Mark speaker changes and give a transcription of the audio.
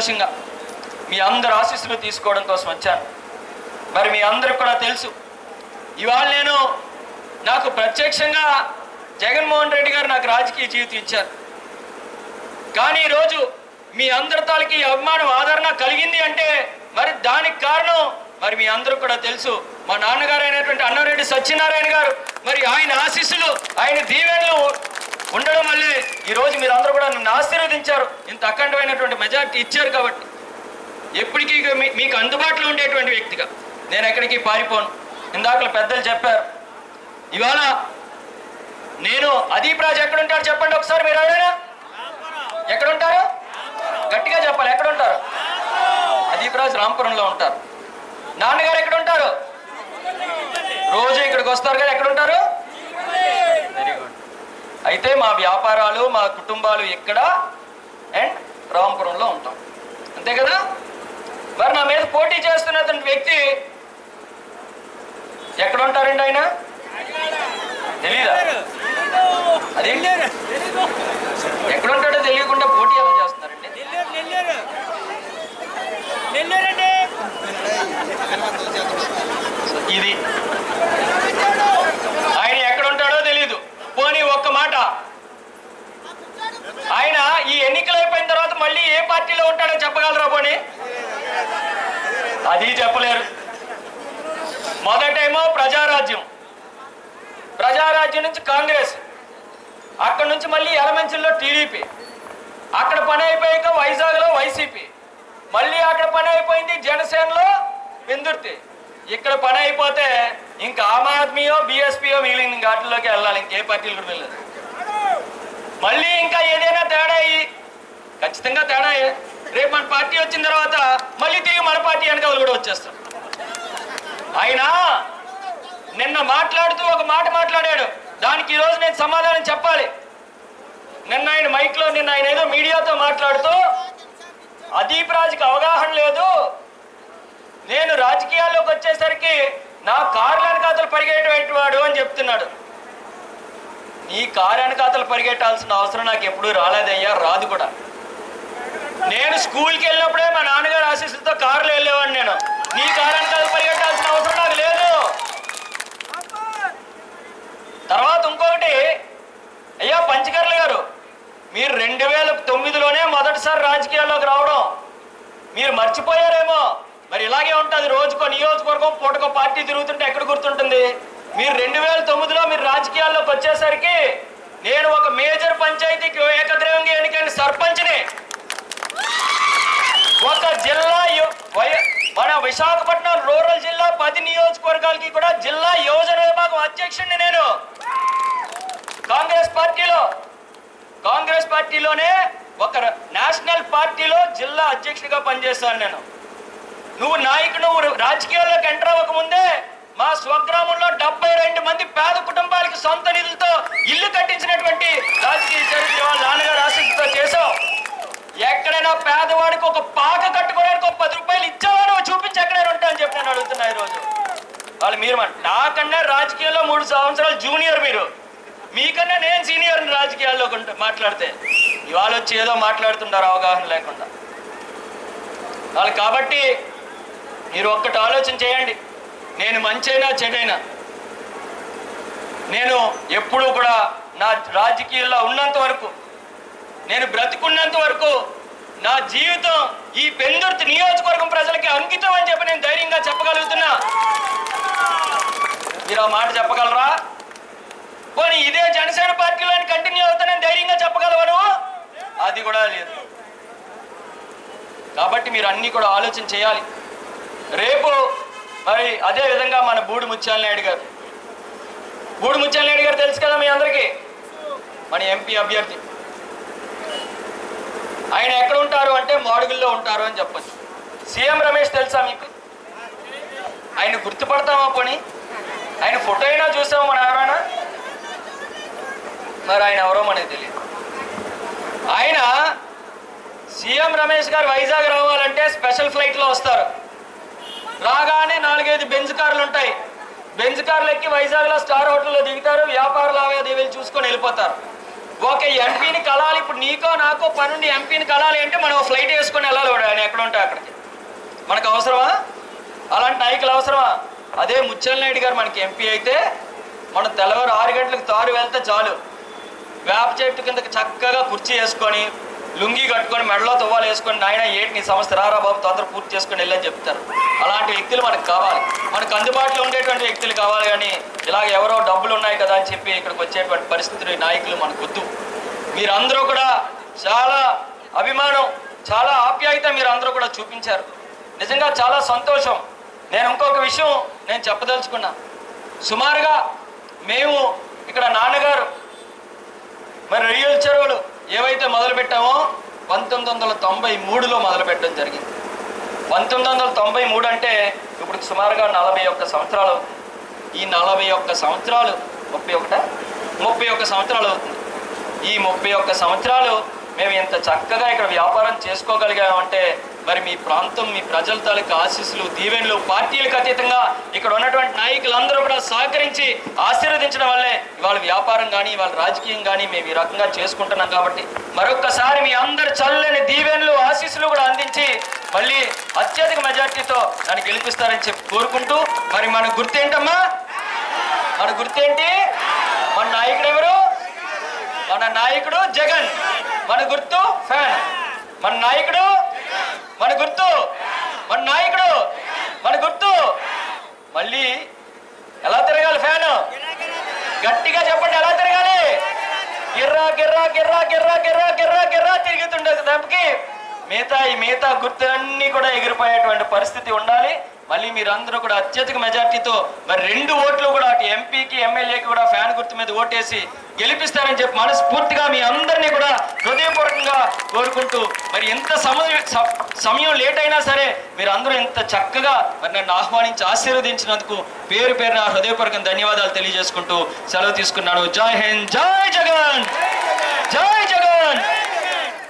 Speaker 1: సంతోషంగా మీ అందరు ఆశీస్సులు తీసుకోవడం కోసం వచ్చాను. మరి మీ అందరికి కూడా తెలుసు ఇవాళ నేను నాకు ప్రత్యక్షంగా జగన్మోహన్ రెడ్డి గారు నాకు రాజకీయ జీవితం ఇచ్చారు. కానీ ఈరోజు మీ అందరి తాలకి అభిమానం ఆదరణ కలిగింది అంటే మరి దానికి కారణం మరి మీ అందరూ కూడా తెలుసు. మా నాన్నగారు అయినటువంటి అన్నారెడ్డి సత్యనారాయణ గారు మరి ఆయన ఆశీస్సులు ఆయన దీవెనలు ఉండడం వల్లే ఈరోజు మీరు అందరూ కూడా నన్ను ఆశీర్వదించారు. మెజార్టీ ఇచ్చారు కాబట్టి. ఎప్పటికీ మీకు అందుబాటులో ఉండేటువంటి వ్యక్తిగా నేను ఎక్కడికి పారిపోను. ఇందాక పెద్దలు చెప్పారు. ఇవాళ నేను అదీప్ రాజు ఎక్కడ ఉంటాడు చెప్పండి ఒకసారి మీరు ఎవరైనా? ఎక్కడ ఉంటారు గట్టిగా చెప్పాలి. ఎక్కడ ఉంటారు అదీప్ రాజు రాంపురంలో ఉంటారు. నాన్నగారు ఎక్కడ ఉంటారు రోజు ఇక్కడికి వస్తారు కదా. ఎక్కడ ఉంటారు వెరీ గుడ్. అయితే మా వ్యాపారాలు మా కుటుంబాలు ఇక్కడ. అండ్ రామపురంలో ఉంటాం. అంతే కదా? మరి నా మీద పోటీ చేస్తున్నటువంటి వ్యక్తి ఎక్కడ ఉంటారండి ఆయన? తెలీదా? అదేంటి ఎక్కడ ఉంటాడో తెలియకుండా పోటీ ఎలా చేస్తున్నారండి? ఇది ఆయన ఎక్కడ ఉంటాడో తెలియదు పోనీ ఒక్క మాట ఆయన ఈ ఎన్నికలు అయిపోయిన తర్వాత మళ్ళీ ఏ పార్టీలో ఉంటాడో చెప్పగలరా పోనీ అది చెప్పలేరు మొదటేమో ప్రజారాజ్యం పార్టీ నుంచి కాంగ్రెస్ అక్కడ నుంచి మళ్ళీ ఎలమెంచుల్లో టీడీపీ అక్కడ పని అయిపోయాక వైజాగ్లో వైసీపీ మళ్ళీ అక్కడ పని అయిపోయింది జనసేనలో విందుర్తి. ఇక్కడ పని అయిపోతే ఇంకా ఆమ్ ఆద్మీయో బీఎస్పీయో మిగిలింది ఇంకా వెళ్ళాలి ఇంకే పార్టీలు కూడా వెళ్ళదు. మళ్ళీ ఇంకా ఏదైనా తేడా అయ్యి ఖచ్చితంగా తేడా అయ్యి రేపు మన పార్టీ వచ్చిన తర్వాత మళ్ళీ తిరిగి మన పార్టీ వెనకాల కూడా వచ్చేస్తారు. ఆయన నిన్న మాట్లాడుతూ ఒక మాట మాట్లాడాడు. దానికి ఈరోజు నేను సమాధానం చెప్పాలి. నిన్న ఆయన మైక్లో నిన్న ఆయన ఏదో మీడియాతో మాట్లాడుతూ అదీప్ రాజుకి అవగాహన లేదు. నేను రాజకీయాల్లోకి వచ్చేసరికి నా కారు వెనకాతలు పరిగెట్టేటువంటి వాడు అని చెప్తున్నాడు. నీ కారు వెనకాతలు పరిగెట్టాల్సిన అవసరం నాకు ఎప్పుడూ రాలేదయ్యా రాదు కూడా. నేను స్కూల్కి వెళ్ళినప్పుడే మా నాన్నగారు ఆశీస్సులతో కారులో వెళ్ళేవాడిని నేను. నీ కారు వెనకాతలు పరిగెట్టాల్సిన అవసరం నాకు లేదు తర్వాత ఇంకొకటి అయ్యా పంచకర్ల గారు మీరు రెండు వేల తొమ్మిదిలోనే మొదటిసారి రాజకీయాల్లోకి రావడం మీరు మర్చిపోయారేమో అలాగే ఉంటుంది. రోజుకో నియోజకవర్గం పూటకో పార్టీ తిరుగుతుంటే ఎక్కడ గుర్తుంటుంది? మీరు రెండు వేల తొమ్మిదిలో మీరు రాజకీయాల్లోకి వచ్చేసరికి నేను ఒక మేజర్ పంచాయతీకి ఏకద్రవంగా ఎన్నికైన సర్పంచ్ని. ఒక జిల్లా మన విశాఖపట్నం రూరల్ జిల్లా పది నియోజకవర్గాలకి కూడా జిల్లా యోజన విభాగం అధ్యక్షుడిని నేను. కాంగ్రెస్ పార్టీలో కాంగ్రెస్ పార్టీలోనే ఒక నేషనల్ పార్టీలో జిల్లా అధ్యక్షుడిగా పనిచేస్తాను నేను. నువ్వు నాయకుడు రాజకీయాల్లోకి ఎంటర్ అవ్వక ముందే మా స్వగ్రామంలో డెబ్బై రెండు మంది పేద కుటుంబాలకి సొంత నిధులతో ఇల్లు కట్టించినటువంటి రాజకీయ చరిత్ర వాళ్ళ నాన్నగారు ఆశీస్సుతో చేసావు ఎక్కడైనా పేదవాడికి ఒక పాక కట్టుకోవడానికి ఒక పది రూపాయలు ఇచ్చావా నువ్వు చూపించి ఎక్కడైనా ఉంటా అని చెప్పి నేను అడుగుతున్నా ఈరోజు. వాళ్ళు మీరు నాకన్నా రాజకీయాల్లో మూడు సంవత్సరాలు జూనియర్ మీరు. మీకన్నా నేను సీనియర్ రాజకీయాల్లో మాట్లాడితే. ఇవాళ వచ్చి ఏదో మాట్లాడుతుంటారు అవగాహన లేకుండా. వాళ్ళు కాబట్టి మీరు ఒక్కటి ఆలోచన చేయండి. నేను మంచైనా చెడైనా. నేను ఎప్పుడూ కూడా నా రాజకీయాల్లో ఉన్నంత వరకు నేను బ్రతికున్నంత వరకు నా జీవితం ఈ పెందుర్తి నియోజకవర్గం ప్రజలకి అంకితం అని చెప్పి నేను ధైర్యంగా చెప్పగలుగుతున్నా. మీరు ఆ మాట చెప్పగలరా? పోనీ ఇదే జనసేన పార్టీలో కంటిన్యూ అవుతానని ధైర్యంగా చెప్పగలవా అది కూడా లేదు. కాబట్టి మీరు అన్ని కూడా ఆలోచన చేయాలి. రేపు మరి అదే విధంగా మన బూడి ముత్యాల నాయుడు గారు. బూడి ముత్యాల నాయుడు గారు తెలుసు కదా మీ అందరికీ? మన ఎంపీ అభ్యర్థి. ఆయన ఎక్కడ ఉంటారు అంటే మాడుగుల్లో ఉంటారు అని చెప్పచ్చు. సీఎం రమేష్ తెలుసా మీకు? ఆయన గుర్తుపడతామా పోనీ? ఆయన ఫోటో అయినా చూసాము మన ఎవరైనా మరి ఆయన ఎవరో మనకి తెలియదు. ఆయన సీఎం రమేష్ గారు వైజాగ్ రావాలంటే స్పెషల్ ఫ్లైట్లో వస్తారు. రాగానే నాలుగైదు బెంజ్ కార్లు ఉంటాయి. బెంజ్ కార్లు ఎక్కి వైజాగ్లో స్టార్ హోటల్లో దిగుతారు వ్యాపార లావాదేవీలు చూసుకొని వెళ్ళిపోతారు. ఒక ఎంపీని కలాలి. ఇప్పుడు నీకో నాకో పనుండి ఎంపీని కలాలి అంటే మనం ఫ్లైట్ వేసుకొని వెళ్ళాలి ఆయన ఎక్కడ ఉంటే అక్కడికి? మనకు అవసరమా? అలాంటి నాయకులు అవసరమా? అదే ముచ్చల్ నాయుడు గారు మనకి ఎంపీ అయితే మనం తెల్లవారు ఆరు గంటలకు తారు వెళ్తే చాలు. వేప చెట్టు కిందకి చక్కగా కుర్చీ వేసుకొని లుంగి కట్టుకొని మెడలో తువ్వాలు వేసుకొని నాయన ఏంటి నీ సంస్థ రారా బాబు తొందర పూర్తి చేసుకొని వెళ్ళని చెప్తారు. అలాంటి వ్యక్తులు మనకు కావాలి. మనకు అందుబాటులో ఉండేటువంటి వ్యక్తులు కావాలి కానీ ఇలాగ ఎవరో డబ్బులు ఉన్నాయి కదా అని చెప్పి ఇక్కడికి వచ్చేటువంటి పరిస్థితులు నాయకులు మనకు వద్దు. మీరందరూ కూడా చాలా అభిమానం చాలా ఆప్యాయత మీరు అందరూ కూడా చూపించారు. నిజంగా చాలా సంతోషం. నేను ఇంకొక విషయం నేను చెప్పదలుచుకున్నా. సుమారుగా మేము ఇక్కడ నాన్నగారు మరి రొయ్యల చెరువులు ఏవైతే మొదలు పెట్టామో పంతొమ్మిది వందల తొంభై మూడులో మొదలు పెట్టడం జరిగింది. పంతొమ్మిది వందల తొంభై మూడు అంటే ఇప్పుడు సుమారుగా నలభై ఒక్క సంవత్సరాలు ఈ నలభై ఒక్క సంవత్సరాలు ముప్పై ఒకట? ముప్పై ఒక్క సంవత్సరాలు అవుతుంది. ఈ ముప్పై ఒక్క సంవత్సరాలు మేము ఇంత చక్కగా ఇక్కడ వ్యాపారం చేసుకోగలిగామంటే మరి మీ ప్రాంతం మీ ప్రజల తాలూకు ఆశీస్సులు దీవెనలు పార్టీలకు అతీతంగా ఇక్కడ ఉన్నటువంటి నాయకులందరూ కూడా సహకరించి ఆశీర్వదించడం వల్లే ఇవాళ వ్యాపారం కానీ ఇవాళ రాజకీయం కానీ మేము ఈ రకంగా చేసుకుంటున్నాం కాబట్టి మరొక్కసారి మీ అందరు చల్లని దీవెనలు ఆశీస్సులు కూడా అందించి మళ్ళీ అత్యధిక మెజార్టీతో దాన్ని గెలిపిస్తారని చెప్పి కోరుకుంటూ మరి మన గుర్తేంటమ్మా? మన గుర్తేంటి? మన నాయకుడు ఎవరు? మన నాయకుడు జగన్. మన గుర్తు ఫ్యాన్. మన నాయకుడు మన గుర్తు మన నాయకుడు మన గుర్తు. మళ్ళీ ఎలా తిరగాలి ఫ్యాన్? గట్టిగా చెప్పండి ఎలా తిరగాలి? గిర్రా గిర్రా గిర్రా గిర్రా గిర్రా గిర్రా గిర్రా తిరుగుతుండే తప్పకి మిగతా ఈ మిగతా గుర్తులన్నీ కూడా ఎగిరిపోయేటువంటి పరిస్థితి ఉండాలి. మళ్ళీ మీరందరూ కూడా అత్యధిక మెజార్టీతో మరి రెండు ఓట్లు కూడా అటు ఎంపీకి ఎమ్మెల్యేకి కూడా ఫ్యాన్ గుర్తు మీద ఓటేసి గెలిపిస్తారని చెప్పి మనస్ఫూర్తిగా మీ అందరినీ కూడా హృదయపూర్వకంగా కోరుకుంటూ మరి ఎంత సమయం సమయం లేట్ అయినా సరే మీరు అందరూ ఎంత చక్కగా మరి నన్ను ఆహ్వానించి ఆశీర్వదించినందుకు పేరు పేరున హృదయపూర్వకం ధన్యవాదాలు తెలియజేసుకుంటూ సెలవు తీసుకున్నాను. జై హింద్ జై జగన్! జై